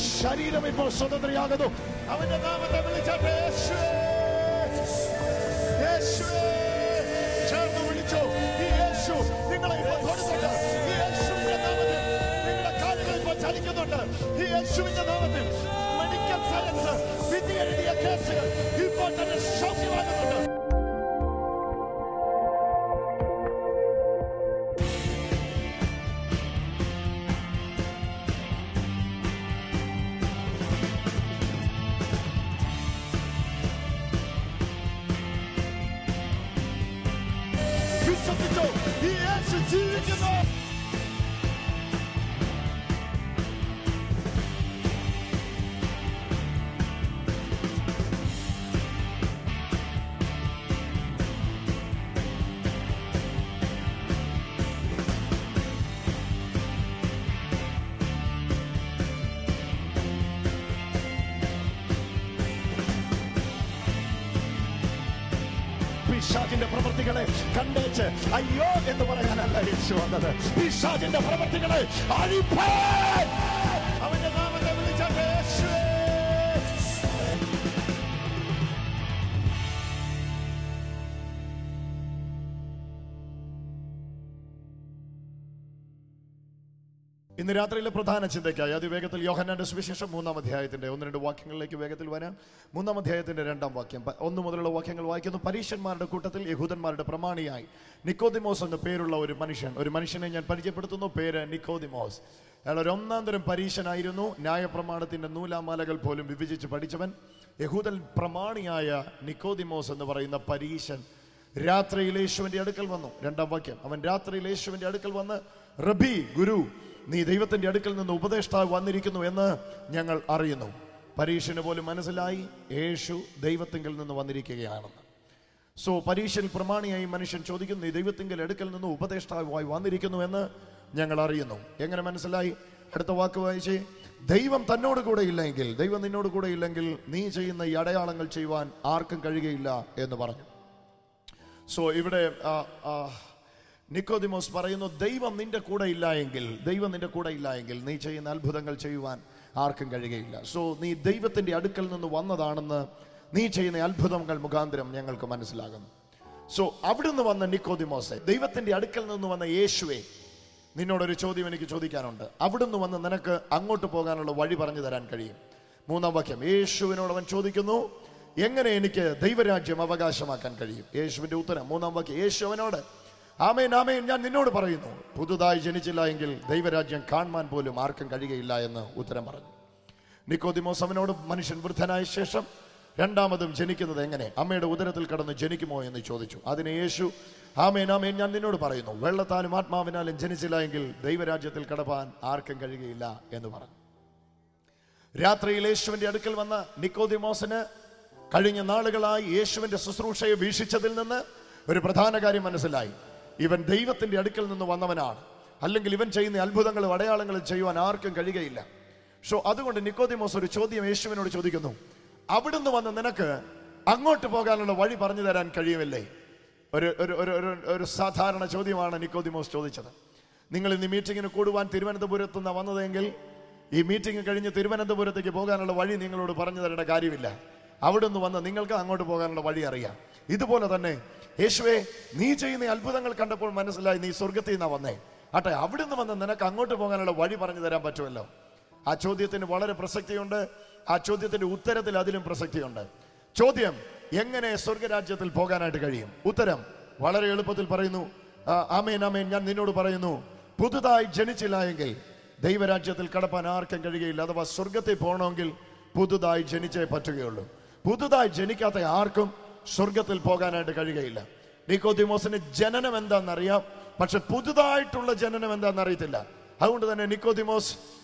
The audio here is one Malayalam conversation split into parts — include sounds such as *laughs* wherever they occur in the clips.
ശരീരം ഇപ്പോൾ സ്വതന്ത്രയാകുന്നു. അവന്റെ നാമത്തെ വിളിച്ചാട്ടെ. ചേർന്ന് വിളിച്ചോ. ഈ യേശു നിങ്ങളെ തൊടുന്നുണ്ട്. ഈ യേശുവിന്റെ നാമത്തിൽ നിങ്ങളുടെ കാലുകൾ ചലിക്കുന്നുണ്ട്. ഈ യേശുവിന്റെ നാമത്തിൽ മെഡിക്കൽ സയൻസ് വിധി എഴുതിയ കേസുകൾ ഇപ്പോൾ തന്നെ പിശാചിന്റെ പ്രവൃത്തികളെ കണ്ടേച്ച് അയ്യോ എന്ന് പറയാനല്ല യേശു വന്നത്. പിശാചിന്റെ പ്രവൃത്തികളെ അഴിപ്പാൻ ഇന്ന് രാത്രിയിലെ പ്രധാന ചിന്തയ്ക്കായി അതിവേഗത്തിൽ യോഹന്നാന്റെ സുവിശേഷം മൂന്നാം അധ്യായത്തിന്റെ ഒന്ന് രണ്ട് വാക്യങ്ങളിലേക്ക് വേഗത്തിൽ വരാം. മൂന്നാം അധ്യായത്തിന്റെ രണ്ടാം വാക്യം. ഒന്ന് മുതലുള്ള വാക്യങ്ങൾ വായിക്കുന്നു. പരീക്ഷന്മാരുടെ കൂട്ടത്തിൽ യഹൂദന്മാരുടെ പ്രമാണിയായി. നിക്കോദിമോസ് എന്ന പേരുള്ള ഒരു മനുഷ്യൻ ഒരു മനുഷ്യനെ ഞാൻ പരിചയപ്പെടുത്തുന്നു. പേര് നിക്കോദിമോസ്. അയാൾ ഒരു ഒന്നാം തരം പരീക്ഷനായിരുന്നു ന്യായപ്രമാണത്തിന്റെ നൂലാമാലകൾ പോലും വിഭജിച്ച് പഠിച്ചവൻ. യഹൂദൻ പ്രമാണിയായ നിക്കോദിമോസ് എന്ന് പറയുന്ന പരീശൻ രാത്രിയിൽ യേശുവിന്റെ അടുക്കൽ വന്നു. രണ്ടാം വാക്യം. അവൻ രാത്രിയിൽ യേശുവിന്റെ അടുക്കൽ വന്ന് റബി ഗുരു നീ ദൈവത്തിന്റെ അടുക്കൽ നിന്ന് ഉപദേഷ്ടാവ് വന്നിരിക്കുന്നു എന്ന് ഞങ്ങൾ അറിയുന്നു. പരീക്ഷന് പോലും മനസ്സിലായി. യേശു ദൈവത്തിങ്കിൽ നിന്ന് വന്നിരിക്കുകയാണെന്ന്. സോ പരീക്ഷയിൽ പ്രമാണിയായി മനുഷ്യൻ ചോദിക്കുന്നു നീ ദൈവത്തിങ്കിൽ അടുക്കൽ നിന്ന് ഉപദേഷ്ടാവായി വന്നിരിക്കുന്നു എന്ന് ഞങ്ങൾ അറിയുന്നു. എങ്ങനെ മനസ്സിലായി? അടുത്ത വാക്ക് വായിച്ച് ദൈവം തന്നോട് കൂടെ ഇല്ലെങ്കിൽ ദൈവം നിന്നോട് കൂടെ ഇല്ലെങ്കിൽ നീ ചെയ്യുന്ന ഈ അടയാളങ്ങൾ ചെയ്യുവാൻ ആർക്കും കഴിയുകയില്ല എന്ന് പറഞ്ഞു. സോ ഇവിടെ നിക്കോദിമോസ് പറയുന്നു ദൈവം നിന്റെ കൂടെ ഇല്ല എങ്കിൽ ദൈവം നിന്റെ കൂടെ ഇല്ല എങ്കിൽ നീ ചെയ്യുന്ന അത്ഭുതങ്ങൾ ചെയ്യുവാൻ ആർക്കും കഴിയുകയില്ല. സോ നീ ദൈവത്തിന്റെ അടുക്കൽ നിന്ന് വന്നതാണെന്ന് നീ ചെയ്യുന്ന അത്ഭുതങ്ങൾ മുഖാന്തരം ഞങ്ങൾക്ക് മനസ്സിലാകുന്നു. സോ അവിടുന്ന് വന്ന നിക്കോദിമോസെ ദൈവത്തിന്റെ അടുക്കൽ നിന്ന് വന്ന യേശുവെ നിന്നോടൊരു ചോദ്യം എനിക്ക് ചോദിക്കാനുണ്ട്. അവിടുന്ന് വന്ന് നിനക്ക് അങ്ങോട്ട് പോകാനുള്ള വഴി പറഞ്ഞു തരാൻ കഴിയും. മൂന്നാം വാക്യം യേശുവിനോട് അവൻ ചോദിക്കുന്നു എങ്ങനെ എനിക്ക് ദൈവരാജ്യം അവകാശമാക്കാൻ കഴിയും? യേശുവിന്റെ ഉത്തരം മൂന്നാം വാക്യം യേശു അവനോട് ആമേൻ ആമേൻ. ഞാൻ നിന്നോട് പറയുന്നു പുതുതായി ജനിച്ചില്ല എങ്കിൽ ദൈവരാജ്യം കാണുവാൻ പോലും ആർക്കും കഴിയുകയില്ല എന്ന് ഉത്തരം പറഞ്ഞു. നിക്കോദിമോസ് അവനോട് മനുഷ്യൻ വൃദ്ധനായ ശേഷം രണ്ടാമതും ജനിക്കുന്നത് എങ്ങനെ? അമ്മയുടെ ഉദരത്തിൽ കടന്ന് ജനിക്കുമോ എന്ന് ചോദിച്ചു. അതിന് യേശു ആമേൻ ആമേൻ ഞാൻ നിന്നോട് പറയുന്നു വെള്ളത്താലും ആത്മാവിനാലും ജനിച്ചില്ല എങ്കിൽ ദൈവരാജ്യത്തിൽ കടപ്പാൻ ആർക്കും കഴിയുകയില്ല എന്ന് പറഞ്ഞു. രാത്രിയിൽ യേശുവിന്റെ അടുക്കൽ വന്ന നിക്കോദിമോസിന് കഴിഞ്ഞ നാളുകളായി യേശുവിന്റെ ശുശ്രൂഷയെ വീക്ഷിച്ചതിൽ നിന്ന് ഒരു പ്രധാന കാര്യം മനസ്സിലായി. ഇവൻ ദൈവത്തിന്റെ അടുക്കൽ നിന്ന് വന്നവനാണ്. അല്ലെങ്കിൽ ഇവൻ ചെയ്യുന്ന അത്ഭുതങ്ങളും അടയാളങ്ങളും ചെയ്യുവാൻ ആർക്കും കഴിയുകയില്ല. സോ അതുകൊണ്ട് നിക്കോദിമോസ് ഒരു ചോദ്യം യേശുവിനോട് ചോദിക്കുന്നു. അവിടുന്ന് വന്ന് നിനക്ക് അങ്ങോട്ട് പോകാനുള്ള വഴി പറഞ്ഞു തരാൻ കഴിയുമല്ലേ? ഒരു ഒരു ഒരു ഒരു- സാധാരണ ചോദ്യമാണ് നിക്കോദിമോസ് ചോദിച്ചത്. നിങ്ങൾ ഇന്ന് മീറ്റിങ്ങിന് കൂടുവാൻ തിരുവനന്തപുരത്ത് നിന്ന് വന്നതെങ്കിൽ ഈ മീറ്റിംഗ് കഴിഞ്ഞ് തിരുവനന്തപുരത്തേക്ക് പോകാനുള്ള വഴി നിങ്ങളോട് പറഞ്ഞു തരേണ്ട കാര്യമില്ല. അവിടുന്ന് വന്ന് നിങ്ങൾക്ക് അങ്ങോട്ട് പോകാനുള്ള വഴി അറിയാം. ഇതുപോലെ തന്നെ. യേശുവെ നീ ചെയ്യുന്ന അത്ഭുതങ്ങൾ കണ്ടപ്പോൾ മനസ്സിലായി നീ സ്വർഗത്തിൽ നിന്നാ വന്നേ. ആട്ടെ അവിടുന്ന് വന്ന് നിനക്ക് അങ്ങോട്ട് പോകാനുള്ള വഴി പറഞ്ഞു തരാൻ പറ്റുമല്ലോ. ആ ചോദ്യത്തിന് വളരെ പ്രസക്തിയുണ്ട്. ആ ചോദ്യത്തിന്റെ ഉത്തരത്തിൽ അതിലും പ്രസക്തിയുണ്ട്. ചോദ്യം എങ്ങനെ സ്വർഗരാജ്യത്തിൽ പോകാനായിട്ട് കഴിയും? ഉത്തരം വളരെ എളുപ്പത്തിൽ പറയുന്നു. ആമേൻ ആമേൻ ഞാൻ നിന്നോട് പറയുന്നു. പുതുതായി ജനിച്ചില്ല എങ്കിൽ ദൈവരാജ്യത്തിൽ കടപ്പാൻ ആർക്കും കഴിയുകയില്ല. അഥവാ സ്വർഗത്തിൽ പോകണമെങ്കിൽ പുതുതായി ജനിച്ചേ പറ്റുകയുള്ളൂ. പുതുതായി ജനിക്കാത്ത ആർക്കും സ്വർഗത്തിൽ പോകാനായിട്ട് കഴിയുകയില്ല. നിക്കോതിമോസിന് ജനനം എന്താണെന്നറിയാം. പക്ഷെ പുതുതായിട്ടുള്ള ജനനം എന്താണെന്ന് അറിയത്തില്ല അതുകൊണ്ട് തന്നെ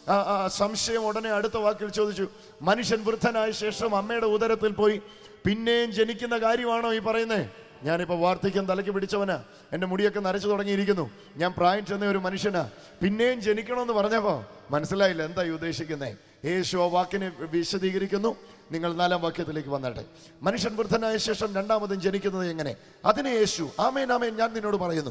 ആ, സംശയം ഉടനെ അടുത്ത വാക്കിൽ ചോദിച്ചു. മനുഷ്യൻ വൃദ്ധനായ ശേഷം അമ്മയുടെ ഉദരത്തിൽ പോയി. പിന്നെയും ജനിക്കുന്ന കാര്യമാണോ ഈ പറയുന്നേ? ഞാനിപ്പോൾ വാർദ്ധക്യം തലയ്ക്ക് പിടിച്ചവനാ. എന്റെ മുടിയൊക്കെ നരച്ചു തുടങ്ങിയിരിക്കുന്നു. ഞാൻ പ്രായം ചെന്ന ഒരു മനുഷ്യനാ. പിന്നെയും ജനിക്കണമെന്ന് പറഞ്ഞപ്പോൾ മനസ്സിലായില്ല എന്താ ഉദ്ദേശിക്കുന്നത് ഉദ്ദേശിക്കുന്നേ. യേശു ആ വാക്കിനെ വിശദീകരിക്കുന്നു. നിങ്ങൾ നാലാം വാക്യത്തിലേക്ക് വന്നട്ടെ. മനുഷ്യൻ വൃദ്ധനായ ശേഷം രണ്ടാമതും ജനിക്കുന്നത് എങ്ങനെ? അതിനെ യേശു ആമേൻ ആമേൻ ഞാൻ നിന്നോട് പറയുന്നു.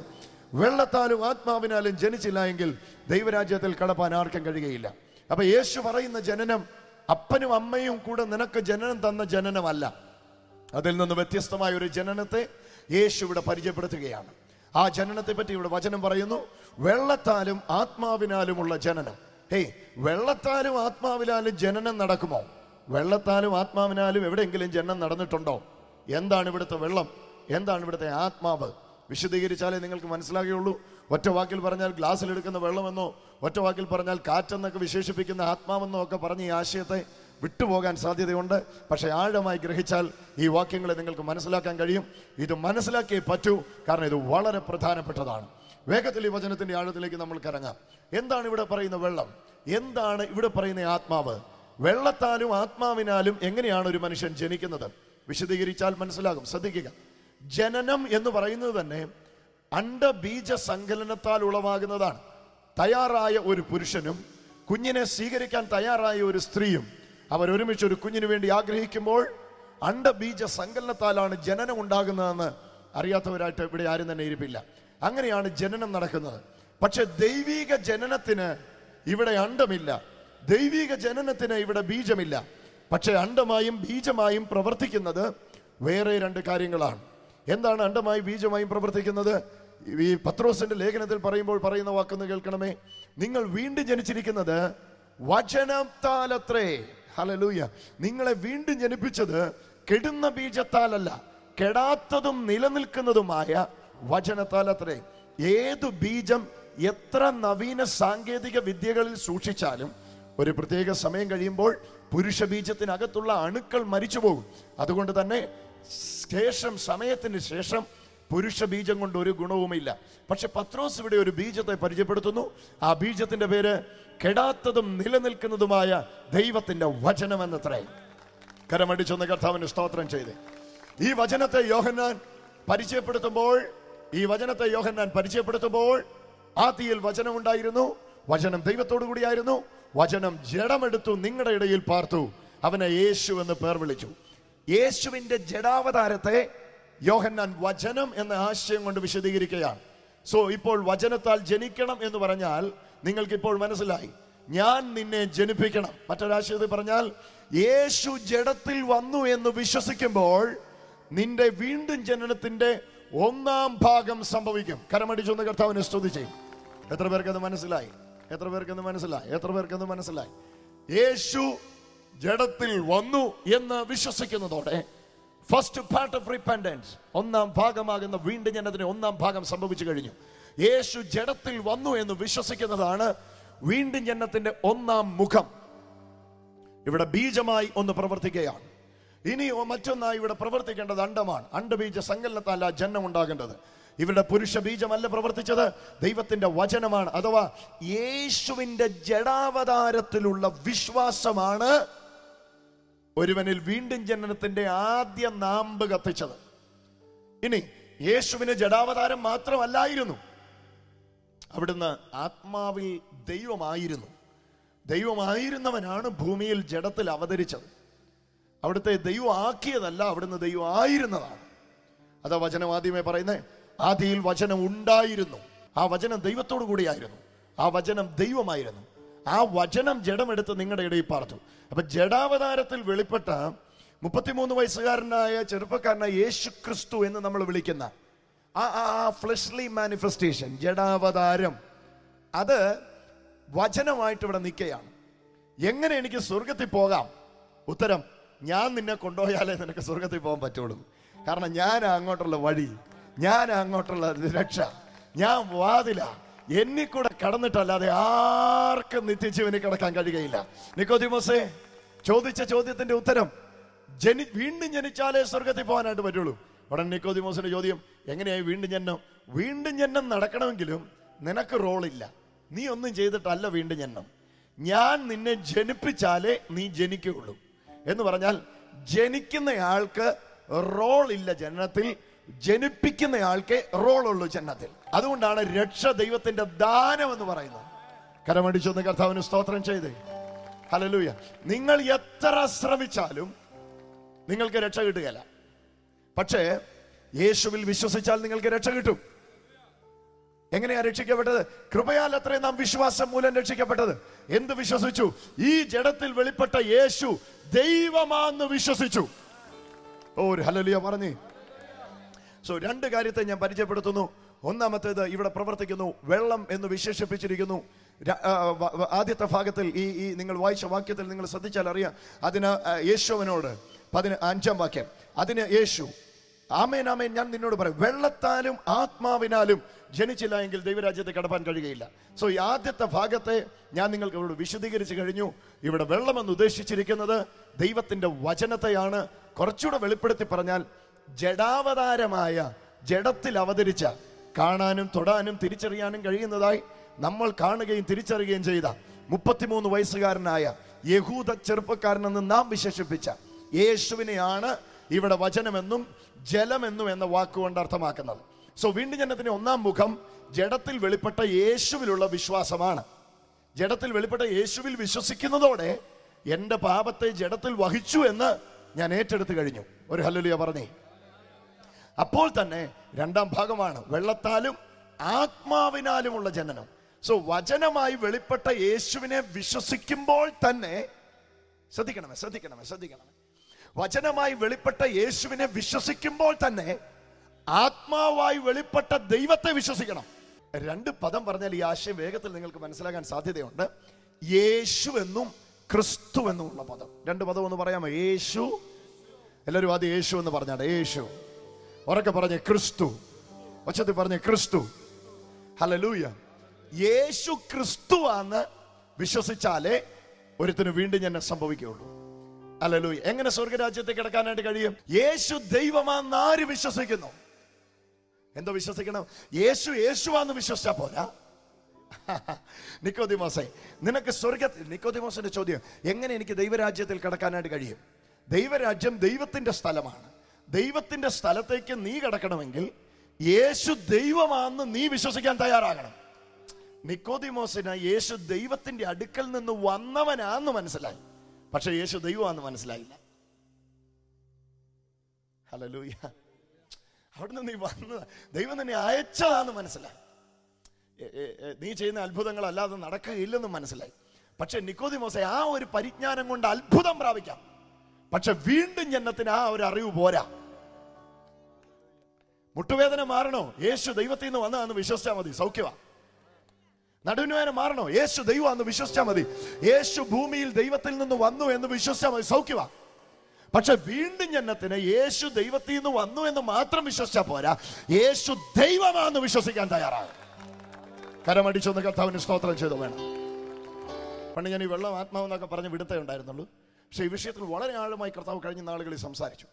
വെള്ളത്താലും ആത്മാവിനാലും ജനിച്ചില്ല എങ്കിൽ ദൈവരാജ്യത്തിൽ കടപ്പാൻ ആർക്കും കഴിയുകയില്ല. അപ്പൊ യേശു പറയുന്ന ജനനം അപ്പനും അമ്മയും കൂടെ നിനക്ക് ജനനം തന്ന ജനനമല്ല. അതിൽ നിന്ന് വ്യത്യസ്തമായ ഒരു ജനനത്തെ യേശു ഇവിടെ പരിചയപ്പെടുത്തുകയാണ്. ആ ജനനത്തെ പറ്റി ഇവിടെ വചനം പറയുന്നു. വെള്ളത്താലും ആത്മാവിനാലുമുള്ള ജനനം. ഹേയ് വെള്ളത്താലും ആത്മാവിനാലും ജനനം നടക്കുമോ? വെള്ളത്താലും ആത്മാവിനാലും എവിടെയെങ്കിലും ജനനം നടന്നിട്ടുണ്ടോ? എന്താണ് ഇവിടുത്തെ വെള്ളം? എന്താണ് ഇവിടുത്തെ ആത്മാവ്? വിശദീകരിച്ചാലേ നിങ്ങൾക്ക് മനസ്സിലാകുകയുള്ളൂ. ഒറ്റ വാക്കിൽ പറഞ്ഞാൽ ഗ്ലാസ്സിൽ എടുക്കുന്ന വെള്ളമെന്നോ ഒറ്റ വാക്കിൽ പറഞ്ഞാൽ കാറ്റെന്നൊക്കെ വിശേഷിപ്പിക്കുന്ന ആത്മാവെന്നോ ഒക്കെ പറഞ്ഞ ഈ ആശയത്തെ വിട്ടുപോകാൻ സാധ്യതയുണ്ട്. പക്ഷേ ആഴമായി ഗ്രഹിച്ചാൽ ഈ വാക്യങ്ങളെ നിങ്ങൾക്ക് മനസ്സിലാക്കാൻ കഴിയും. ഇത് മനസ്സിലാക്കിയേ പറ്റൂ. കാരണം ഇത് വളരെ പ്രധാനപ്പെട്ടതാണ്. വേഗത്തിൽ ഈ വചനത്തിന്റെ ആഴത്തിലേക്ക് നമ്മൾ കറങ്ങാം. എന്താണ് ഇവിടെ പറയുന്ന വെള്ളം? എന്താണ് ഇവിടെ പറയുന്ന ആത്മാവ്? വെള്ളത്താലും ആത്മാവിനാലും എങ്ങനെയാണ് ഒരു മനുഷ്യൻ ജനിക്കുന്നത്? വിശദീകരിച്ചാൽ മനസ്സിലാകും. ശ്രദ്ധിക്കുക. ജനനം എന്ന് പറയുന്നത് തന്നെ അണ്ടബീജ സങ്കലനത്താൽ ഉളവാകുന്നതാണ്. തയ്യാറായ ഒരു പുരുഷനും കുഞ്ഞിനെ സ്വീകരിക്കാൻ തയ്യാറായ ഒരു സ്ത്രീയും അവർ ഒരുമിച്ച് ഒരു കുഞ്ഞിന് വേണ്ടി ആഗ്രഹിക്കുമ്പോൾ അണ്ടബീജ സങ്കലനത്താലാണ് ജനനം ഉണ്ടാകുന്നതെന്ന് അറിയാത്തവരായിട്ട് ഇവിടെ ആരും തന്നെ ഇരിപ്പില്ല. അങ്ങനെയാണ് ജനനം നടക്കുന്നത്. പക്ഷെ ദൈവീക ജനനത്തിന് ഇവിടെ അണ്ടമില്ല ദൈവിക ജനനത്തിന് ഇവിടെ ബീജമില്ല. പക്ഷെ അണ്ടമായും ബീജമായും പ്രവർത്തിക്കുന്നത് വേറെ രണ്ട് കാര്യങ്ങളാണ്. എന്താണ് അണ്ടമായി ബീജമായും പ്രവർത്തിക്കുന്നത്? ഈ പത്രോസിന്റെ ലേഖനത്തിൽ പറയുമ്പോൾ പറയുന്ന വാക്കെന്ന് കേൾക്കണമേ. നിങ്ങൾ വീണ്ടും ജനിച്ചിരിക്കുന്നത് വചനത്താലത്രേ. ഹലലൂയ നിങ്ങളെ വീണ്ടും ജനിപ്പിച്ചത് കെടുന്ന ബീജത്താലല്ല കെടാത്തതും നിലനിൽക്കുന്നതുമായ വചനത്താലത്രേ. ഏതു ബീജം എത്ര നവീന സാങ്കേതിക വിദ്യകളിൽ സൂക്ഷിച്ചാലും ഒരു പ്രത്യേക സമയം കഴിയുമ്പോൾ പുരുഷ ബീജത്തിനകത്തുള്ള അണുക്കൾ മരിച്ചു പോകും അതുകൊണ്ട് തന്നെ ശേഷം സമയത്തിന് ശേഷം പുരുഷ ബീജം കൊണ്ട് ഒരു ഗുണവുമില്ല. പക്ഷെ പത്രോസ് ഇവിടെ ഒരു ബീജത്തെ പരിചയപ്പെടുത്തുന്നു. ആ ബീജത്തിന്റെ പേര് കെടാത്തതും നിലനിൽക്കുന്നതുമായ ദൈവത്തിന്റെ വചനം എന്നത്രേ. കരമടിച്ചൊന്ന് കർത്താവിന് സ്തോത്രം ചെയ്ത്. ഈ വചനത്തെ യോഹന്നാൻ പരിചയപ്പെടുത്തുമ്പോൾ ഈ വചനത്തെ യോഹന്നാൻ പരിചയപ്പെടുത്തുമ്പോൾ ആദിയിൽ വചനം ഉണ്ടായിരുന്നു. വചനം ദൈവത്തോടു കൂടിയായിരുന്നു വചനം ജഡമെടുത്തു നിങ്ങളുടെ ഇടയിൽ പാർത്തു. അവനെ യേശു എന്ന് പേർ വിളിച്ചു. യേശുവിന്റെ ജഡാവതാരത്തെ യോഹന്നാൻ വചനം എന്ന ആശയം കൊണ്ട് വിശദീകരിക്കുകയാണ്. സോ ഇപ്പോൾ വചനത്താൽ ജനിക്കണം എന്ന് പറഞ്ഞാൽ നിങ്ങൾക്കിപ്പോൾ മനസ്സിലായി. ഞാൻ നിന്നെ ജനിപ്പിക്കണം. മറ്റൊരാശയത്തിൽ പറഞ്ഞാൽ യേശു ജഡത്തിൽ വന്നു എന്ന് വിശ്വസിക്കുമ്പോൾ നിന്റെ വീണ്ടും ജനനത്തിന്റെ ഒന്നാം ഭാഗം സംഭവിക്കും. കരമടിച്ചൊന്ന് കർത്താവിനെ സ്തുതി ചെയ്യും. എത്ര പേർക്ക് അത് മനസ്സിലായി? എത്ര പേർക്കെന്ന് മനസ്സിലായി? എത്ര പേർക്കെന്ന് മനസ്സിലായി? യേശു ജഡത്തിൽ വന്നു എന്ന് വിശ്വസിക്കുന്നതോടെ ഫസ്റ്റ് പാർട്ട് ഓഫ് റിപ്പൻഡൻസ് ഒന്നാം ഭാഗമാകുന്ന വീണ്ടും ഞാൻ അതിന് ഒന്നാം ഭാഗം സംഭവിച്ചു കഴിഞ്ഞു. യേശു ജഡത്തിൽ വന്നു എന്ന് വിശ്വസിക്കുന്നതാണ് വീണ്ടും ജനത്തിന്റെ ഒന്നാം മുഖം. ഇവിടെ ബീജമായി ഒന്ന് പ്രവർത്തിക്കുകയാണ്. ഇനി മറ്റൊന്നായി ഇവിടെ പ്രവർത്തിക്കേണ്ടത് അണ്ടമാണ്. അണ്ടബീജ സങ്കലനത്താല ജന്മം ഉണ്ടാകേണ്ടത്. ഇവരുടെ പുരുഷ ബീജമല്ല പ്രവർത്തിച്ചത്. ദൈവത്തിന്റെ വചനമാണ്. അഥവാ യേശുവിന്റെ ജഡാവതാരത്തിലുള്ള വിശ്വാസമാണ് ഒരുവനിൽ വീണ്ടും ജനനത്തിന്റെ ആദ്യ നാമ്പ് കത്തിച്ചത്. ഇനി യേശുവിന് ജഡാവതാരം മാത്രമല്ലായിരുന്നു. അവിടുന്ന് ആത്മാവിൽ ദൈവമായിരുന്നു. ദൈവമായിരുന്നവനാണ് ഭൂമിയിൽ ജഡത്തിൽ അവതരിച്ചത്. അവിടുത്തെ ദൈവം ആക്കിയതല്ല അവിടുന്ന് ദൈവം ആയിരുന്നതാണ് അതാ വചനം ആദ്യമേ പറയുന്നേ ആദിയിൽ വചനം ഉണ്ടായിരുന്നു. ആ വചനം ദൈവത്തോടു കൂടിയായിരുന്നു. ആ വചനം ദൈവമായിരുന്നു. ആ വചനം ജഡമെടുത്ത് നിങ്ങളുടെ ഇടയിൽ പാർത്തു. അപ്പൊ ജഡാവതാരത്തിൽ വെളിപ്പെട്ട മുപ്പത്തിമൂന്ന് വയസ്സുകാരനായ ചെറുപ്പക്കാരനായ യേശു ക്രിസ്തു എന്ന് നമ്മൾ വിളിക്കുന്ന ആ ആ ഫ്ലഷ്ലി മാനിഫെസ്റ്റേഷൻ ജഡാവതാരം അത് വചനമായിട്ട് ഇവിടെ നിൽക്കുകയാണ്. എങ്ങനെ എനിക്ക് സ്വർഗത്തിൽ പോകാം? ഉത്തരം ഞാൻ നിന്നെ കൊണ്ടുപോയാലേ നിനക്ക് സ്വർഗത്തിൽ പോകാൻ പറ്റുള്ളൂ. കാരണം ഞാൻ അങ്ങോട്ടുള്ള വഴി ഞാൻ അങ്ങോട്ടുള്ള രക്ഷ. ഞാൻ വാതില. എന്നിക്കൂടെ കടന്നിട്ടല്ലാതെ ആർക്കും നിത്യജീവനിൽ കിടക്കാൻ കഴിയുകയില്ല. നിക്കോദിമോസേ ചോദിച്ച ചോദ്യത്തിന്റെ ഉത്തരം ജനി വീണ്ടും ജനിച്ചാലേ സ്വർഗത്തിൽ പോകാനായിട്ട് പറ്റുള്ളൂ. ഉടൻ നിക്കോദിമോസിന്റെ ചോദ്യം എങ്ങനെയായി വീണ്ടും ജന്മം വീണ്ടും ജന്മം നടക്കണമെങ്കിലും നിനക്ക് റോളില്ല. നീ ഒന്നും ചെയ്തിട്ടല്ല വീണ്ടും ജന്മം ഞാൻ നിന്നെ ജനിപ്പിച്ചാലേ നീ ജനിക്കുകയുള്ളൂ. എന്ന് പറഞ്ഞാൽ ജനിക്കുന്നയാൾക്ക് റോൾ ഇല്ല ജനനത്തിൽ ജനിപ്പിക്കുന്നയാൾക്ക് റോളുള്ളൂ ചെന്നത്തിൽ അതുകൊണ്ടാണ് രക്ഷ ദൈവത്തിന്റെ ദാനം എന്ന് പറയുന്നത് കരമടിച്ചൊന്ന് കർത്താവിന് സ്തോത്രം ചെയ്തേ. ഹലലൂയ നിങ്ങൾ എത്ര ശ്രമിച്ചാലും നിങ്ങൾക്ക് രക്ഷ കിട്ടുകയില്ല. പക്ഷേ യേശുവിൽ വിശ്വസിച്ചാൽ നിങ്ങൾക്ക് രക്ഷ കിട്ടും. എങ്ങനെയാ രക്ഷിക്കപ്പെട്ടത്? കൃപയാൽ അത്രയും നാം വിശ്വാസം മൂലം രക്ഷിക്കപ്പെട്ടത്. എന്ത് വിശ്വസിച്ചു? ഈ ജഡത്തിൽ വെളിപ്പെട്ട യേശു ദൈവമാന്ന് വിശ്വസിച്ചു. ഓ ഒരു ഹലലിയ പറഞ്ഞേ. സോ രണ്ട് കാര്യത്തെ ഞാൻ പരിചയപ്പെടുത്തുന്നു. ഒന്നാമത്തേത് ഇവിടെ പ്രവർത്തിക്കുന്നു വെള്ളം എന്ന് വിശേഷിപ്പിച്ചിരിക്കുന്നു. ആദ്യത്തെ ഭാഗത്തിൽ ഈ ഈ നിങ്ങൾ വായിച്ച വാക്യത്തിൽ നിങ്ങൾ ശ്രദ്ധിച്ചാൽ അറിയാം. അതിന് യേശുവിനോട് പതിന് അഞ്ചാം വാക്യം. അതിന് യേശു ആമേൻ ആമേൻ ഞാൻ നിന്നോട് പറയും വെള്ളത്താലും ആത്മാവിനാലും ജനിച്ചില്ല എങ്കിൽ ദൈവരാജ്യത്തെ കടപ്പാൻ കഴിയുകയില്ല. സോ ഈ ആദ്യത്തെ ഭാഗത്തെ ഞാൻ നിങ്ങൾക്ക് ഇവിടെ വിശദീകരിച്ചു കഴിഞ്ഞു. ഇവിടെ വെള്ളമെന്ന് ഉദ്ദേശിച്ചിരിക്കുന്നത് ദൈവത്തിന്റെ വചനത്തെയാണ് കുറച്ചുകൂടെ വെളിപ്പെടുത്തി പറഞ്ഞാൽ ജഡാവതാരമായ ജഡത്തിൽ അവതരിച്ച കാണാനും തൊടാനും തിരിച്ചറിയാനും കഴിയുന്നതായി നമ്മൾ കാണുകയും തിരിച്ചറിയുകയും ചെയ്ത മുപ്പത്തിമൂന്ന് വയസ്സുകാരനായ യഹൂദ ചെറുപ്പക്കാരനെന്ന് നാം വിശേഷിപ്പിച്ച യേശുവിനെയാണ് ഇവിടെ വചനമെന്നും ജലമെന്നും എന്ന വാക്കുകൊണ്ട് അർത്ഥമാക്കുന്നത്. സോ വീണ്ടും ജനത്തിന്റെ ഒന്നാം മുഖം ജഡത്തിൽ വെളിപ്പെട്ട യേശുവിലുള്ള വിശ്വാസമാണ്. ജഡത്തിൽ വെളിപ്പെട്ട യേശുവിൽ വിശ്വസിക്കുന്നതോടെ എന്റെ പാപത്തെ ജഡത്തിൽ വഹിച്ചു എന്ന് ഞാൻ ഏറ്റെടുത്തു കഴിഞ്ഞു. ഒരു ഹല്ലുലിയ പറഞ്ഞേ. അപ്പോൾ തന്നെ രണ്ടാം ഭാഗമാണ് വെള്ളത്താലും ആത്മാവിനാലുമുള്ള ജനനം. സോ വചനമായി വെളിപ്പെട്ട യേശുവിനെ വിശ്വസിക്കുമ്പോൾ തന്നെ ശ്രദ്ധിക്കണമേ ശ്രദ്ധിക്കണമേ ശ്രദ്ധിക്കണമേ. വചനമായി വെളിപ്പെട്ട യേശുവിനെ വിശ്വസിക്കുമ്പോൾ തന്നെ ആത്മാവായി വെളിപ്പെട്ട ദൈവത്തെ വിശ്വസിക്കണം. രണ്ട് പദം പറഞ്ഞാൽ ഈ ആശയം വേഗത്തിൽ നിങ്ങൾക്ക് മനസ്സിലാക്കാൻ സാധ്യതയുണ്ട്. യേശു എന്നും ക്രിസ്തു എന്നും ഉള്ള പദം. രണ്ട് പദം ഒന്ന് പറയാമോ? യേശു. എല്ലാവരും അത് യേശു എന്ന് പറഞ്ഞാണ് യേശു. ഉറക്കെ പറഞ്ഞേ ക്രിസ്തു. ഒച്ചത്തിൽ പറഞ്ഞേ ക്രിസ്തു. ഹലലൂയ യേശു ക്രിസ്തുവാന്ന് വിശ്വസിച്ചാലേ ഒരുത്തിന് വീണ്ടും ഞാൻ സംഭവിക്കുകയുള്ളൂ. അല്ലല്ലോ എങ്ങനെ സ്വർഗരാജ്യത്തെ കിടക്കാനായിട്ട് കഴിയും? യേശു ദൈവമാന്ന് ആര് വിശ്വസിക്കുന്നു? എന്തോ വിശ്വസിക്കണം? യേശു യേശുവാന്ന് വിശ്വസിച്ചാ പോരാ. *laughs* നിക്കോദിമോസെ നിനക്ക് സ്വർഗത്തിൽ നിക്കോദിമോസിന്റെ ചോദ്യം എങ്ങനെ എനിക്ക് ദൈവരാജ്യത്തിൽ കിടക്കാനായിട്ട് കഴിയും? ദൈവരാജ്യം ദൈവത്തിന്റെ സ്ഥലമാണ്. ദൈവത്തിന്റെ സ്ഥലത്തേക്ക് നീ കിടക്കണമെങ്കിൽ യേശു ദൈവമാണെന്ന് നീ വിശ്വസിക്കാൻ തയ്യാറാകണം. നിക്കോദിമോസിന് യേശു ദൈവത്തിന്റെ അടുക്കൽ നിന്ന് വന്നവനാന്ന് മനസ്സിലായി. പക്ഷെ യേശു ദൈവമാണെന്ന് മനസ്സിലായില്ല. ഹലലൂയ അവിടുന്ന് നീ വന്ന ദൈവം തന്നെ അയച്ചതാന്ന് മനസ്സിലായി. നീ ചെയ്യുന്ന അത്ഭുതങ്ങളല്ലാതെ നടക്കുകയില്ലെന്നും മനസ്സിലായി. പക്ഷെ നിക്കോദിമോസെ ആ ഒരു പരിജ്ഞാനം കൊണ്ട് അത്ഭുതം പ്രാപിക്കാം. പക്ഷെ വീണ്ടും ജന്നത്തിന് ആ ഒരു അറിവ് പോരാ. മുട്ടുവേദന മാറണോ? യേശു ദൈവത്തിൽ നിന്ന് വന്നതാന്ന് വിശ്വസിച്ചാൽ മതി. സൗഖ്യമാ നടുവിനുവേദന മാറണോ? യേശു ദൈവമാന്ന് വിശ്വസിച്ചാൽ മതി. യേശു ഭൂമിയിൽ ദൈവത്തിൽ നിന്ന് വന്നു എന്ന് വിശ്വസിച്ചാൽ മതി. സൗഖ്യമാ പക്ഷെ വീണ്ടും ജന്നത്തിന് യേശു ദൈവത്തിൽ നിന്ന് വന്നു എന്ന് മാത്രം വിശ്വസിച്ചാൽ പോരാ. യേശു ദൈവമാണെന്ന് വിശ്വസിക്കാൻ തയ്യാറാകും കരമടിച്ചൊന്ന് കർത്താവിന് സ്തോത്രം ചെയ്തു വേണം. പണ്ട് ഞാൻ ഈ വെള്ളം ആത്മാവെന്നൊക്കെ പറഞ്ഞ് വിടുത്തേ ഉണ്ടായിരുന്നുള്ളൂ. പക്ഷെ ഈ വിഷയത്തിൽ വളരെ ആഴമായി കർത്താവ് കഴിഞ്ഞ നാളുകളിൽ സംസാരിച്ചു.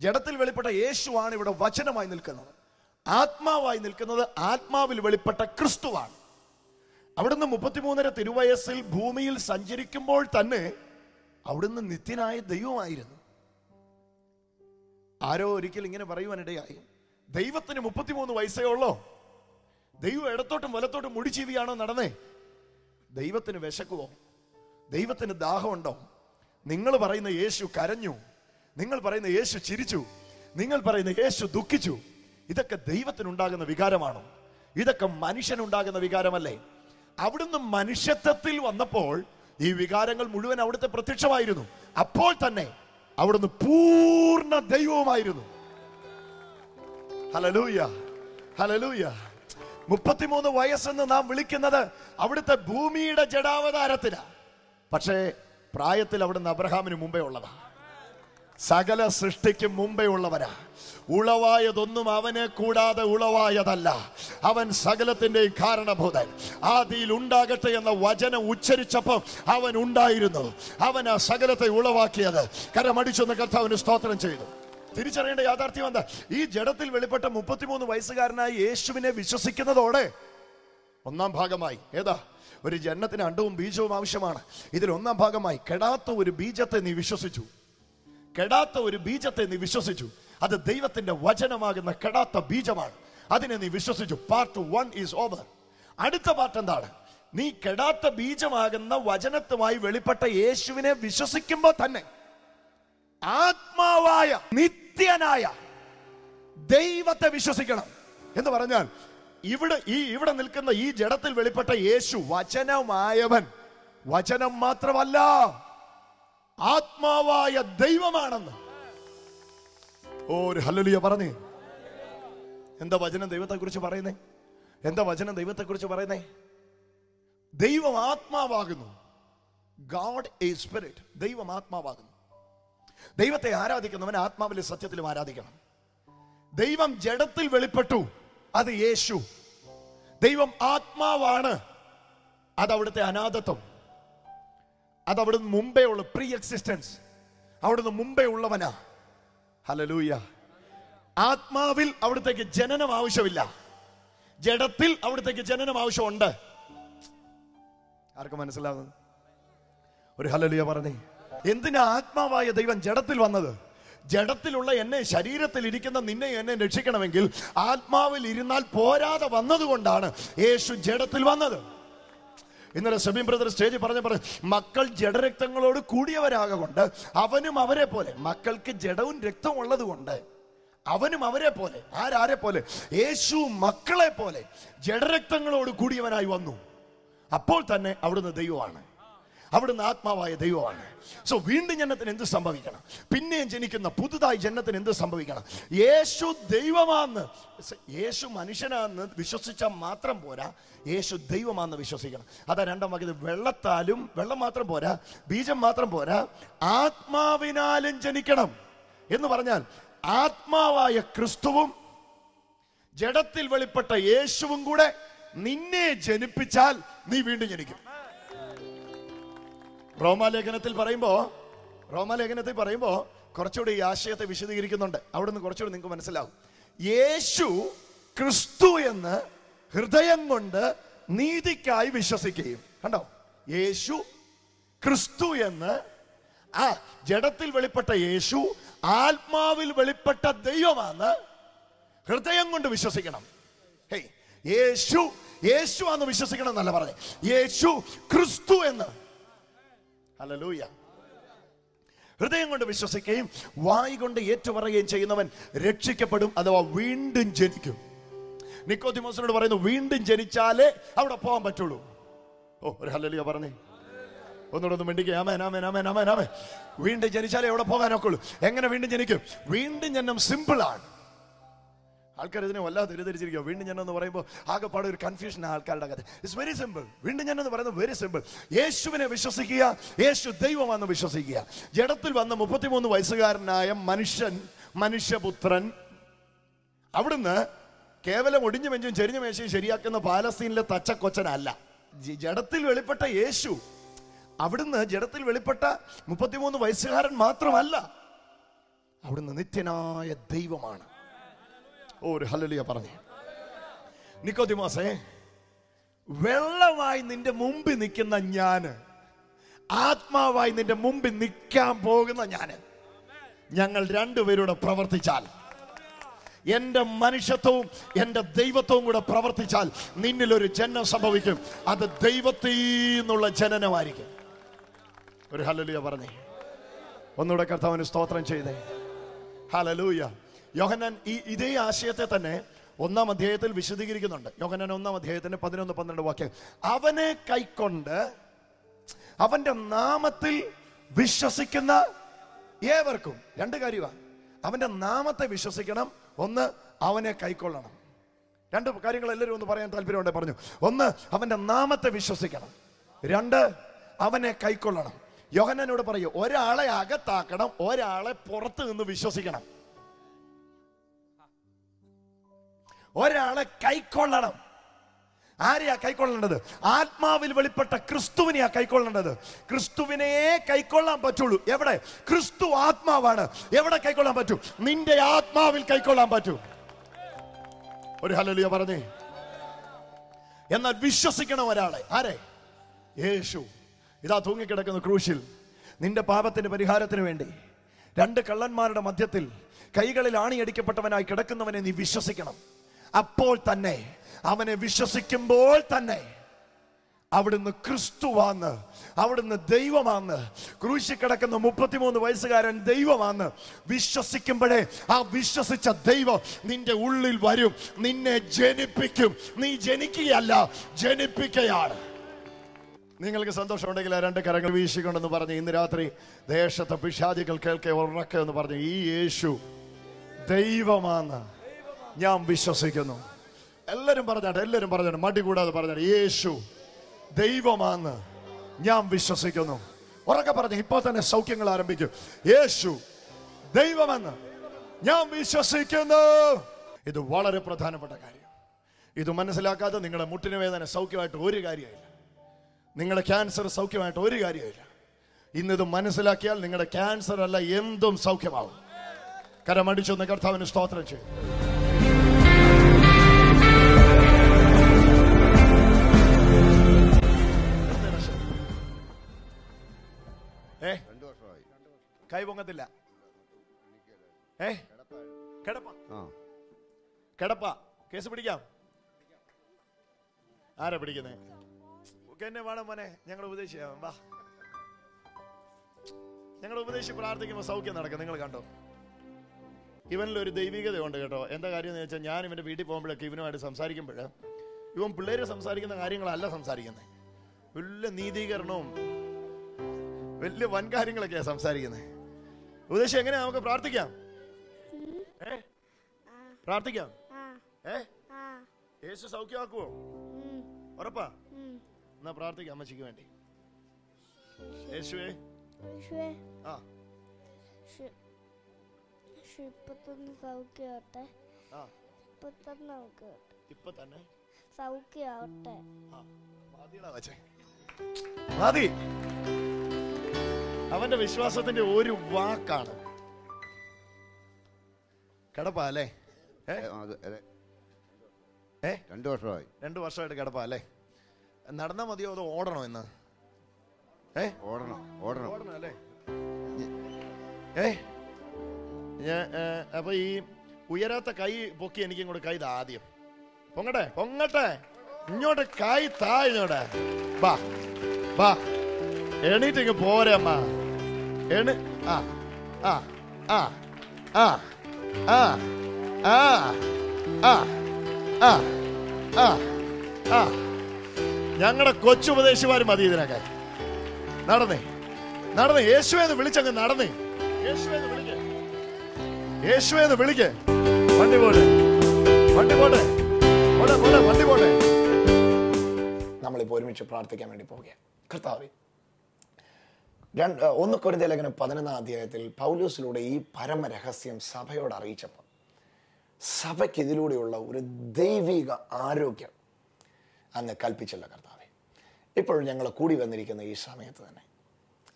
ജഡത്തിൽ വെളിപ്പെട്ട യേശുവാണ് ഇവിടെ വചനമായി നിൽക്കുന്നത്. ആത്മാവായി നിൽക്കുന്നത് ആത്മാവിൽ വെളിപ്പെട്ട ക്രിസ്തുവാണ്. അവിടുന്ന് മുപ്പത്തിമൂന്നര തിരുവയസ്സിൽ ഭൂമിയിൽ സഞ്ചരിക്കുമ്പോൾ തന്നെ അവിടുന്ന് നിത്യനായ ദൈവമായിരുന്നു. ആരോ ഒരിക്കൽ ഇങ്ങനെ പറയുവാനിടയായി ദൈവത്തിന് മുപ്പത്തിമൂന്ന് വയസ്സേ ഉള്ളോ? ദൈവം ഇടത്തോട്ടും വലത്തോട്ടും മുടിച്ചീവിയാണോ നടന്നേ? ദൈവത്തിന് വിശക്കുവോ? ദൈവത്തിന് ദാഹമുണ്ടോ? നിങ്ങൾ പറയുന്ന യേശു കരഞ്ഞു. നിങ്ങൾ പറയുന്ന യേശു ചിരിച്ചു. നിങ്ങൾ പറയുന്ന യേശു ദുഃഖിച്ചു. ഇതൊക്കെ ദൈവത്തിനുണ്ടാകുന്ന വികാരമാണ്. ഇതൊക്കെ മനുഷ്യനുണ്ടാകുന്ന വികാരമല്ലേ? അവിടുന്ന് മനുഷ്യത്വത്തിൽ വന്നപ്പോൾ ഈ വികാരങ്ങൾ മുഴുവൻ അവിടുത്തെ പ്രത്യക്ഷമായിരുന്നു. അപ്പോൾ തന്നെ അവിടുന്ന് പൂർണ ദൈവവുമായിരുന്നു. ഹലലൂയ ഹലലൂയ മുപ്പത്തിമൂന്ന് വയസ്സെന്ന് നാം വിളിക്കുന്നത് അവിടുത്തെ ഭൂമിയുടെ ജഡാവതാരത്തിനാ. പക്ഷേ പ്രായത്തിൽ അവിടുന്ന് അബ്രഹാമിന് മുമ്പേ ഉള്ളതാ. സകല സൃഷ്ടിക്കും മുമ്പേ ഉള്ളവരാ. ഉളവായതൊന്നും അവനെ കൂടാതെ ഉളവായതല്ല. അവൻ സകലത്തിന്റെയും കാരണഭൂതൻ. ആദിയിൽ ഉണ്ടാകട്ടെ എന്ന വചനം ഉച്ചരിച്ചപ്പോൾ അവൻ ഉണ്ടായിരുന്നു. അവൻ ആ സകലത്തെ ഉളവാക്കിയത്. കരമടിച്ചൊന്ന് കർത്താവിന് സ്തോത്രം ചെയ്തു. തിരിച്ചറിയേണ്ട യാഥാർത്ഥ്യം എന്താ? ഈ ജഡത്തിൽ വെളിപ്പെട്ട മുപ്പത്തിമൂന്ന് വയസ്സുകാരനായ യേശുവിനെ വിശ്വസിക്കുന്നതോടെ ഒന്നാം ഭാഗമായി. ഏതാ? ഒരു ജനത്തിന് അണ്ടവും ബീജവും ആവശ്യമാണ്. ഇതിൽ ഒന്നാം ഭാഗമായി കെടാത്ത ഒരു ബീജത്തെ നീ വിശ്വസിച്ചു. കെടാത്ത ഒരു ബീജത്തെ നീ വിശ്വസിച്ചു. അത് ദൈവത്തിന്റെ വചനമാകുന്ന കെടാത്ത ബീജമാണ്. അതിനെ നീ വിശ്വസിച്ചു. പാർട്ട് വൺ ഈസ് ഓവർ അടുത്ത പാർട്ട് എന്താണ്? നീ കെടാത്ത ബീജമാകുന്ന വചനത്തുമായി വെളിപ്പെട്ട യേശുവിനെ വിശ്വസിക്കുമ്പോൾ തന്നെ ആത്മാവായ നിത്യനായ ദൈവത്തെ വിശ്വസിക്കണം എന്ന് പറഞ്ഞാൽ ഇവിടെ ഈ ഇവിടെ നിൽക്കുന്ന ഈ ജഡത്തിൽ വെളിപ്പെട്ട യേശു വചനമായവൻ. വചനം മാത്രമല്ല ആത്മാവായ ദൈവമാണെന്ന്. ഓ ഒരു പറഞ്ഞേ. എന്താ വചനം ദൈവത്തെ കുറിച്ച് പറയുന്നേ? എന്താ വചനം ദൈവത്തെ കുറിച്ച് പറയുന്നേ? ദൈവം ആത്മാവാകുന്നു. God a spirit. ദൈവം ആത്മാവാകുന്നു. ദൈവത്തെ ആരാധിക്കുന്നവൻ ആത്മാവിലെ സത്യത്തിലും ആരാധിക്കണം. ദൈവം ജഡത്തിൽ വെളിപ്പെട്ടു. അത് യേശു. ദൈവം ആത്മാവാണ്. അതവിടുത്തെ അനാഥത്വം. അതവിടുന്ന് മുമ്പേ ഉള്ള പ്രീ എക്സിസ്റ്റൻസ് അവിടുന്ന് മുമ്പേ ഉള്ളവനാ. ഹലലൂയ ആത്മാവിൽ അവിടത്തേക്ക് ജനനം ആവശ്യമില്ല. ജഡത്തിൽ അവിടത്തേക്ക് ജനനം ആവശ്യമുണ്ട്. ആർക്കും മനസ്സിലാവുന്നത്? ഒരു ഹലലിയ പറഞ്ഞേ. എന്തിനാ ആത്മാവായ ദൈവം ജഡത്തിൽ വന്നത്? ജഡത്തിലുള്ള എന്നെ ശരീരത്തിൽ ഇരിക്കുന്ന നിന്നെ എന്നെ രക്ഷിക്കണമെങ്കിൽ ആത്മാവിൽ ഇരുന്നാൽ പോരാതെ വന്നതുകൊണ്ടാണ് യേശു ജഡത്തിൽ വന്നത്. ഇന്നലെ സെബീം ബ്രദർ സ്റ്റേജിൽ പറഞ്ഞ പറഞ്ഞു മക്കൾ ജഡരക്തങ്ങളോട് കൂടിയവരാകൊണ്ട് അവനും അവരെ പോലെ മക്കൾക്ക് ജഡവും രക്തവും ഉള്ളത് കൊണ്ട് അവനും അവരെ പോലെ ആരാരെ പോലെ യേശു മക്കളെ പോലെ ജഡരക്തങ്ങളോട് കൂടിയവനായി വന്നു. അപ്പോൾ തന്നെ അവിടുന്ന് ദൈവമാണ്. അവിടുന്ന് ആത്മാവായ ദൈവമാണ്. സോ വീണ്ടും ജനത്തിന് എന്ത് സംഭവിക്കണം? പിന്നെയും ജനിക്കുന്ന പുതുതായി ജനത്തിന് എന്ത് സംഭവിക്കണം? യേശു ദൈവമാന്ന്. യേശു മനുഷ്യനാന്ന് വിശ്വസിച്ചാൽ മാത്രം പോരാ. യേശു ദൈവമാന്ന് വിശ്വസിക്കണം. അതാ രണ്ടാം വാക്യത്തിൽ വെള്ളത്താലും വെള്ളം മാത്രം പോരാ ബീജം മാത്രം പോരാ ആത്മാവിനാലും ജനിക്കണം. എന്ന് പറഞ്ഞാൽ ആത്മാവായ ക്രിസ്തുവും ജഡത്തിൽ വെളിപ്പെട്ട യേശുവും കൂടെ നിന്നെ ജനിപ്പിച്ചാൽ നീ വീണ്ടും ജനിക്കും. റോമാലേഖനത്തിൽ പറയുമ്പോ റോമാലേഖനത്തിൽ പറയുമ്പോ കുറച്ചുകൂടി ഈ ആശയത്തെ വിശദീകരിക്കുന്നുണ്ട്. അവിടുന്ന് കുറച്ചുകൂടി നിങ്ങൾക്ക് മനസ്സിലാവും. യേശു ക്രിസ്തു എന്ന് ഹൃദയം കൊണ്ട് നീതിക്കായി വിശ്വസിക്കുകയും കണ്ടോ? യേശു ക്രിസ്തു എന്ന് ആ ജഡത്തിൽ വെളിപ്പെട്ട യേശു ആത്മാവിൽ വെളിപ്പെട്ട ദൈവമാണ് ഹൃദയം കൊണ്ട് വിശ്വസിക്കണം. ഹേയ് യേശു യേശു ആന്ന് വിശ്വസിക്കണം എന്നല്ല പറഞ്ഞേ. യേശു ക്രിസ്തു എന്ന് ഹല്ലേലൂയ ഹൃദയം കൊണ്ട് വിശ്വസിക്കുകയും വായി കൊണ്ട് ഏറ്റുപറയുകയും ചെയ്യുന്നവൻ രക്ഷിക്കപ്പെടും അഥവാ വീണ്ടും ജനിക്കും. നിക്കോതിമോസിനോട് പറയുന്നു വീണ്ടും ജനിച്ചാലേ അവിടെ പോകാൻ പറ്റുള്ളൂ. ഓ ഒരു ഹലലിയ പറഞ്ഞേ. ഒന്നുകൂടെ ഒന്ന് മിണ്ടിക്കുക ആമേൻ ആമേൻ ആമേൻ ആമേൻ ആമേൻ. വീണ്ടും ജനിച്ചാലേ എവിടെ പോകാനൊക്കെ ഉള്ളൂ. എങ്ങനെ വീണ്ടും ജനിക്കും? വീണ്ടും ജനം സിമ്പിൾ ആണ്. ആൾക്കാർ ഇതിനെ വല്ലാതെ തെരുതിരിച്ചിരിക്കുക വീണ്ടും ഞാൻ എന്ന് പറയുമ്പോൾ ആകെപ്പാട് ഒരു കൺഫ്യൂഷൻ ആൾക്കാരുടെ കഥ ഇറ്റ്സ് വെരി സിമ്പിൾ വീണ്ടും ഞാൻ എന്ന് പറയുന്നത് വെരി സിമ്പിൾ യേശുവിനെ വിശ്വസിക്കുക യേശു ദൈവമാണെന്ന് വിശ്വസിക്കുക. ജഡത്തിൽ വന്ന മുപ്പത്തിമൂന്ന് വയസ്സുകാരനായ മനുഷ്യൻ മനുഷ്യപുത്രൻ അവിടുന്ന് കേവലം ഒടിഞ്ഞു മെഞ്ചും ചെരിഞ്ഞ മേശയും ശരിയാക്കുന്ന പാലസ്തീനിലെ തച്ചക്കൊച്ചനല്ല. ജഡത്തിൽ വെളിപ്പെട്ട യേശു അവിടുന്ന് ജഡത്തിൽ വെളിപ്പെട്ട മുപ്പത്തിമൂന്ന് വയസ്സുകാരൻ മാത്രമല്ല അവിടുന്ന് നിത്യനായ ദൈവമാണ്. ഒരു ഹലലിയ പറഞ്ഞു. നിക്കോതിമാസേ വെള്ളമായി നിന്റെ മുമ്പിൽ നിൽക്കുന്ന ഞാൻ ആത്മാവായി നിന്റെ മുമ്പിൽ നിൽക്കാൻ പോകുന്ന ഞാൻ ഞങ്ങൾ രണ്ടുപേരൂടെ പ്രവർത്തിച്ചാൽ എന്റെ മനുഷ്യത്വവും എന്റെ ദൈവത്വവും കൂടെ പ്രവർത്തിച്ചാൽ നിന്നിൽ ഒരു ജനനം സംഭവിക്കും. അത് ദൈവത്തിൽ നിന്നുള്ള ജനനമായിരിക്കും. ഒരു ഹലലൂയ പറഞ്ഞേ. ഒന്നുകൂടെ കർത്താവിന് സ്തോത്രം ചെയ്തേ. ഹലലൂയ യോഹന്നാൻ ഈ ഇതേ ആശയത്തെ തന്നെ ഒന്നാം അധ്യായത്തിൽ വിശദീകരിക്കുന്നുണ്ട്. യോഹന്നാൻ ഒന്നാം അധ്യായത്തിന്റെ പതിനൊന്ന് പന്ത്രണ്ട് വാക്യം. അവനെ കൈക്കൊണ്ട് അവന്റെ നാമത്തിൽ വിശ്വസിക്കുന്ന ഏവർക്കും രണ്ട് കാര്യമാണ് അവന്റെ നാമത്തെ വിശ്വസിക്കണം ഒന്ന് അവനെ കൈക്കൊള്ളണം. രണ്ട് കാര്യങ്ങൾ എല്ലാവരും ഒന്ന് പറയാൻ താല്പര്യമുണ്ട് പറഞ്ഞു. ഒന്ന് അവന്റെ നാമത്തെ വിശ്വസിക്കണം. രണ്ട് അവനെ കൈക്കൊള്ളണം. യോഹന്നനോട് പറയൂ ഒരാളെ അകത്താക്കണം ഒരാളെ പുറത്ത് നിന്ന് വിശ്വസിക്കണം. ഒരാളെ കൈക്കൊള്ളണം. ആരെയാ കൈക്കൊള്ളേണ്ടത്? ആത്മാവിൽ വെളിപ്പെട്ട ക്രിസ്തുവിനെയാ കൈക്കൊള്ളേണ്ടത്. ക്രിസ്തുവിനെ കൈക്കൊള്ളാൻ പറ്റുള്ളൂ. എവിടെ? ക്രിസ്തു ആത്മാവാണ്. എവിടെ കൈക്കൊള്ളാൻ പറ്റൂ? നിന്റെ ആത്മാവിൽ കൈക്കൊള്ളാൻ പറ്റൂ. ഒരു ഹലലിയ പറഞ്ഞേ. എന്നാൽ വിശ്വസിക്കണം ഒരാളെ. ആരെ? യേശു. ഇതാ തൂങ്ങിക്കിടക്കുന്ന ക്രൂശിൽ. നിന്റെ പാപത്തിന്റെ പരിഹാരത്തിന് വേണ്ടി രണ്ട് കള്ളന്മാരുടെ മധ്യത്തിൽ കൈകളിൽ ആണിയടിക്കപ്പെട്ടവനായി കിടക്കുന്നവനെ നീ വിശ്വസിക്കണം. അപ്പോൾ തന്നെ അവനെ വിശ്വസിക്കുമ്പോൾ തന്നെ അവിടുന്ന് ക്രിസ്തുവാന്ന് അവിടുന്ന് ദൈവമാന്ന് ക്രൂശി കിടക്കുന്ന മുപ്പത്തിമൂന്ന് വയസ്സുകാരൻ ദൈവമാന്ന് വിശ്വസിക്കുമ്പോഴേ ആ വിശ്വസിച്ച ദൈവം നിന്റെ ഉള്ളിൽ വരും നിന്നെ ജനിപ്പിക്കും. നീ ജനിക്കുകയല്ല ജനിപ്പിക്കുകയാണ് നിങ്ങൾക്ക് സന്തോഷമുണ്ടെങ്കിൽ രണ്ട് കരങ്ങൾ വീശിക്കൊണ്ടെന്ന് പറഞ്ഞ് ഇന്ന് രാത്രി ദേശത്തെ പിഷാദികൾ കേൾക്കെ ഉറക്കെ എന്ന് പറഞ്ഞു ഈ യേശു ദൈവമാന്ന് ഞാൻ വിശ്വസിക്കുന്നു. എല്ലാവരും പറഞ്ഞാട്ടെ എല്ലാവരും പറഞ്ഞാട്ടെ മടി കൂടാതെ പറഞ്ഞാട്ടെ യേശു ദൈവമാണ് ഞാൻ വിശ്വസിക്കുന്നു. ഉറക്കെ പറഞ്ഞു ഇപ്പോൾ തന്നെ സൗഖ്യങ്ങൾ ആരംഭിക്കും. യേശു ദൈവമെന്ന് ഞാൻ വിശ്വസിക്കുന്നു. ഇത് വളരെ പ്രധാനപ്പെട്ട കാര്യം. ഇത് മനസ്സിലാക്കാതെ നിങ്ങളുടെ മുട്ടിന് വേദന സൗഖ്യമായിട്ട് ഒരു കാര്യമില്ല നിങ്ങളുടെ ക്യാൻസർ സൗഖ്യമായിട്ട് ഒരു കാര്യമില്ല ഇന്നിത് മനസ്സിലാക്കിയാൽ നിങ്ങളുടെ ക്യാൻസർ അല്ല എന്തും സൗഖ്യമാവും. കരമടിച്ചൊന്ന് കർത്താവിന് സ്തോത്രം ചെയ്യും. കൈ പൊങ്ങത്തില്ല ഏ? കിടപ്പ. കിടപ്പ. കേസ് പിടിക്കാം. ആരാ പിടിക്കുന്നേ? എന്നെ വേണം മോനെ. ഞങ്ങൾ ഉപദേശിക്കാം. വാ. ഞങ്ങൾ ഉപദേശിച്ച് പ്രാർത്ഥിക്കുമ്പോൾ സൗഖ്യം നടക്കും. നിങ്ങൾ കണ്ടോ? ഇവനിൽ ഒരു ദൈവികതയുണ്ട് കേട്ടോ. എന്താ കാര്യം എന്ന് വെച്ചാൽ ഞാൻ ഇവന്റെ വീട്ടിൽ പോകുമ്പോഴൊക്കെ ഇവനുമായിട്ട് സംസാരിക്കുമ്പോൾ ഇവൻ പിള്ളേര് സംസാരിക്കുന്ന കാര്യങ്ങളല്ല സംസാരിക്കുന്നത് വലിയ നീതീകരണവും വലിയ വൻ കാര്യങ്ങളൊക്കെയാണ് സംസാരിക്കുന്നത് ഉപദേശം എങ്ങനെ നമുക്ക് പ്രാർത്ഥിക്കാം? ഏ? പ്രാർത്ഥിക്കാം. ഏ? യേശു സൗഖ്യമാക്കുവോ? ഉറപ്പാ? എന്നാ പ്രാർത്ഥിക്കാം അമ്മച്ചിക്ക് വേണ്ടി. യേശുവേ. ആ. ഇപ്പത്തൊന്ന് സൗഖ്യമാവട്ടെ. ആ. ഇപ്പത്തൊന്ന് സൗഖ്യമാവട്ടെ. ഇപ്പൊ തന്നെ സൗഖ്യമാവട്ടെ മതി. അവന്റെ വിശ്വാസത്തിന്റെ ഒരു വാക്കാണ്. കിടപ്പാ അല്ലേ? ഏ? രണ്ടു വർഷമായി. രണ്ടു വർഷമായിട്ട് കിടപ്പാ അല്ലേ? നടന്നാ മതിയോ അതോ ഓടണോ ഇന്ന്? ഏ? ഓടണം ഓടണം. ഓടണം അല്ലേ? ഏ? ഞാൻ അപ്പൊ ഈ ഉയരാത്ത കൈ പൊക്കി എനിക്ക് ഇങ്ങോട്ട് കൈ ആദ്യം. പൊങ്ങട്ടെ പൊങ്ങട്ടെ. ഇങ്ങോട്ട് കൈ താ ഇങ്ങോട്ട്. ബാ ബാ. എണീറ്റ് ഇങ്ങ് എണി ആ ആ ആ ആ ആ ആ ആ ആ ആ ആ. ഞങ്ങളുടെ കൊച്ചുപദേശിമാര് മതി ഇതിനൊക്കെ. നടന്നേ നടന്നേ യേശുവെന്ന് വിളിച്ചങ്ങ് നടന്നേ. യേശുവെന്ന് വിളിക്കേ. യേശുവെന്ന് വിളിക്കേ. വണ്ടി പോട്ടെ വണ്ടി പോട്ടെ പോട്ടെ പോട്ടെ വണ്ടി പോട്ടെ. നമ്മളിപ്പോൾ ഒരുമിച്ച് പ്രാർത്ഥിക്കാൻ വേണ്ടി പോവുകയാണ്. കർത്താവേ രണ്ട് ഒന്ന് കൊരിന്ത ലേഖനം പതിനൊന്നാം അധ്യായത്തിൽ പൗലൂസിലൂടെ ഈ പരമരഹസ്യം സഭയോട് അറിയിച്ചപ്പോൾ. സഭയ്ക്ക് ഇതിലൂടെയുള്ള ഒരു ദൈവിക ആരോഗ്യം അങ്ങ് കൽപ്പിച്ചല്ലോ കർത്താവെ. ഇപ്പോഴും ഞങ്ങൾ കൂടി വന്നിരിക്കുന്ന ഈ സമയത്ത് തന്നെ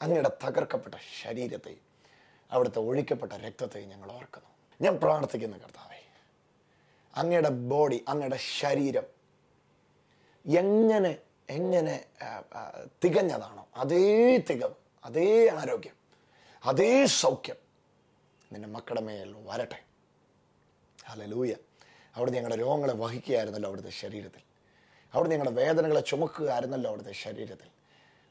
അങ്ങയുടെ തകർക്കപ്പെട്ട ശരീരത്തെയും അവിടുത്തെ ഒഴിക്കപ്പെട്ട രക്തത്തെയും ഞങ്ങൾ ഓർക്കുന്നു. ഞാൻ പ്രാർത്ഥിക്കുന്നു കർത്താവെ അങ്ങയുടെ ബോഡി അങ്ങയുടെ ശരീരം എങ്ങനെ എങ്ങനെ തികഞ്ഞതാണോ അതേ തികവ് അതേ ആരോഗ്യം അതേ സൗഖ്യം നിന്റെ മക്കളുടെ മേൽ വരട്ടെ. അല്ല ലൂയ അവിടെ ഞങ്ങളുടെ രോഗങ്ങളെ വഹിക്കുകയായിരുന്നല്ലോ അവിടുത്തെ ശരീരത്തിൽ. അവിടെ ഞങ്ങളുടെ വേദനകളെ ചുമക്കുകയായിരുന്നല്ലോ അവിടുത്തെ ശരീരത്തിൽ.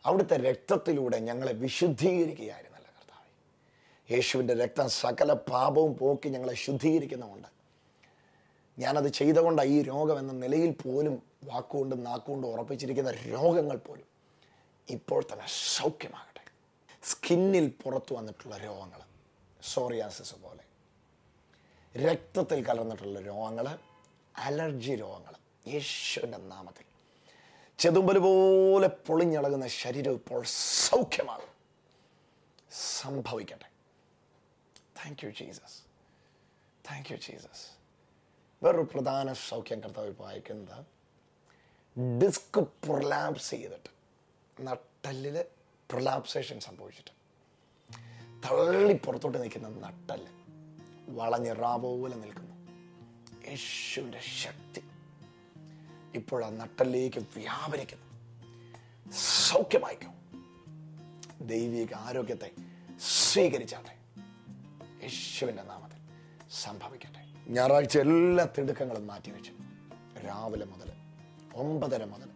അവിടുത്തെ രക്തത്തിലൂടെ ഞങ്ങളെ വിശുദ്ധീകരിക്കുകയായിരുന്നല്ലോ കർത്താവ്. യേശുവിന്റെ രക്തം സകല പാപവും പോക്കി ഞങ്ങളെ ശുദ്ധീകരിക്കുന്നുമുണ്ട്. ഞാനത് ചെയ്തുകൊണ്ടാണ് ഈ രോഗം എന്ന നിലയിൽ പോലും വാക്കുകൊണ്ടും നാക്കുകൊണ്ടും ഉറപ്പിച്ചിരിക്കുന്ന രോഗങ്ങൾ പോലും ഇപ്പോൾ തന്നെ സൗഖ്യമാകട്ടെ സ്കിന്നിൽ പുറത്തു വന്നിട്ടുള്ള രോഗങ്ങൾ സോറിയാസിസ് പോലെ. രക്തത്തിൽ കലർന്നിട്ടുള്ള രോഗങ്ങൾ അലർജി രോഗങ്ങൾ യേശുവിന്റെ നാമത്തിൽ. ചെതുമ്പൽ പോലെ പൊളിഞ്ഞളകുന്ന ശരീരം ഇപ്പോൾ സൗഖ്യമാകും. സംഭവിക്കട്ടെ. Thank you Jesus thank you Jesus വേറൊരു പ്രധാന സൗഖ്യം കർത്താവ് ഇപ്പോൾ അയക്കുന്നത് ഡിസ്ക് പ്രൊലാപ്സ് ചെയ്തിട്ട് നട്ടലിൽ പ്രൊലാപ്സേഷൻ സംഭവിച്ചിട്ട്. തള്ളി പുറത്തോട്ട് നിൽക്കുന്ന നട്ടൽ വളഞ്ഞ് റാവോ പോലെ നിൽക്കുന്നു. യേശുവിന്റെ ശക്തി ഇപ്പോൾ ആ നട്ടലിലേക്ക് വ്യാപരിക്കുന്നു. സൗഖ്യമായിക്കും. ദൈവിക ആരോഗ്യത്തെ സ്വീകരിച്ചാട്ടെ. യേശുവിന്റെ നാമത്തിൽ സംഭവിക്കട്ടെ. ഞായറാഴ്ച എല്ലാ തിടുക്കങ്ങളും മാറ്റിവെച്ചു. രാവിലെ മുതൽ ഒമ്പതര മുതൽ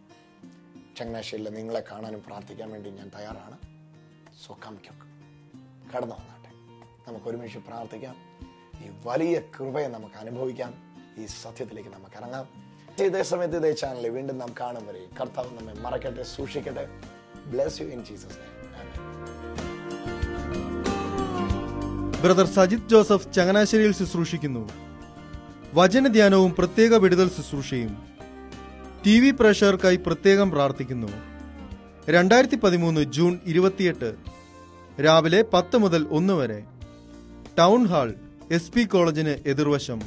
ചങ്ങനാശ്ശേരിയിൽ നിങ്ങളെ കാണാനും പ്രാർത്ഥിക്കാൻ വേണ്ടി ഞാൻ തയ്യാറാണ്. സോ കം ക്യുക്ക് കടന്നു വന്നാട്ടെ. നമുക്ക് ഒരുമിച്ച് പ്രാർത്ഥിക്കാം. ഈ വലിയ കൃപയെ നമുക്ക് അനുഭവിക്കാം. ഈ സത്യത്തിലേക്ക് നമുക്ക് ഇറങ്ങാം. ഇതേ സമയത്ത് ഇതേ ചാനലിൽ വീണ്ടും നാം കാണും വരെ. കർത്താവ് നമ്മെ മറക്കട്ടെ സൂക്ഷിക്കട്ടെ. Bless you in Jesus brother Sajith Joseph ചങ്ങനാശ്ശേരിയിൽ ശുശ്രൂഷിക്കുന്നു. വചനധ്യാനവും പ്രത്യേക വിടുതൽ ശുശ്രൂഷയും. ടി വി പ്രേക്ഷകർക്കായി പ്രത്യേകം പ്രാർത്ഥിക്കുന്നു. രണ്ടായിരത്തി പതിമൂന്ന് ജൂൺ ഇരുപത്തിയെട്ട് രാവിലെ പത്ത് മുതൽ ഒന്ന് വരെ ടൗൺ ഹാൾ എസ് പി കോളേജിന് എതിർവശം.